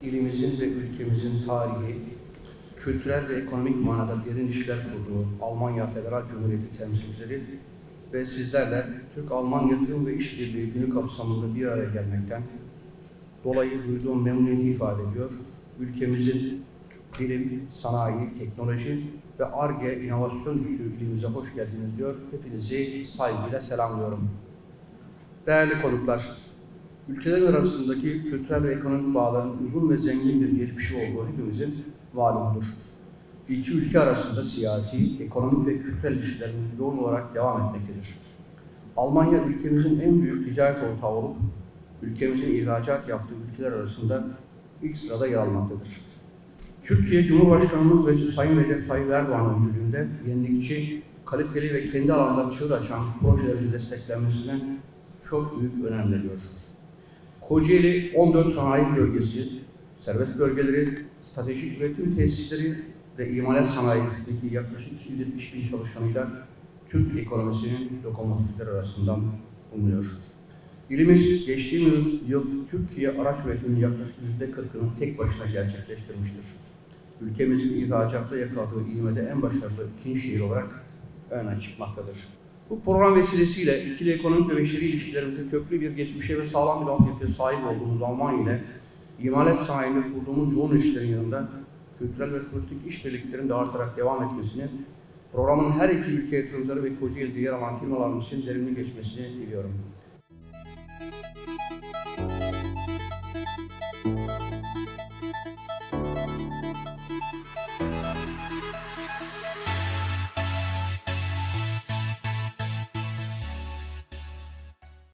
ilimizin ve ülkemizin tarihi, kültürel ve ekonomik manada derin işler kurduğu Almanya Federal Cumhuriyeti temsilcileri ve sizlerle Türk-Alman Yatırım ve İşbirliği Günü kapsamında bir araya gelmekten dolayı duyduğum memnuniyeti ifade ediyor. Ülkemizin bilim, sanayi, teknoloji ve ARGE inovasyon ilimize hoş geldiniz diyor. Hepinizi saygıyla selamlıyorum. Değerli konuklar, ülkeler arasındaki kültürel ve ekonomik bağların uzun ve zengin bir geçmişi olduğu hepimizin malumudur. İki ülke arasında siyasi, ekonomik ve kültürel ilişkilerimiz yoğun olarak devam etmektedir. Almanya ülkemizin en büyük ticaret ortağı olup, ülkemizin ihracat yaptığı ülkeler arasında ilk sırada yer almaktadır. Türkiye Cumhurbaşkanımız ve Sayın Recep Tayyip Erdoğan öncülüğünde yenilikçi, kaliteli ve kendi alanda çığır açan projelerin desteklenmesine çok büyük önem veriyor. Kocaeli 14 sanayi bölgesi, serbest bölgeleri, stratejik üretim tesisleri ve imalat sanayisindeki yaklaşık 270 bin çalışanıyla Türk ekonomisinin lokomotifleri arasından bulunuyor. İlimiz geçtiğimiz yıl Türkiye araç üretiminin yaklaşık %40'ını tek başına gerçekleştirmiştir ülkemizin ihracatta yakaladığı ilmede en başarılı ikinci şehir olarak öne çıkmaktadır. Bu program vesilesiyle ikili ekonomik ve beşeri ilişkilerimizde köklü bir geçmişe ve sağlam bir altyapıya sahip olduğumuz Almanya ile imalat sahibi kurduğumuz yoğun işlerin yanında kültürel ve turistik işbirliklerin de artarak devam etmesini, programın her iki ülke yatırımcıları ve Kocaeli'de yer alan firmalarımız için verimli geçmesini diliyorum. Müzik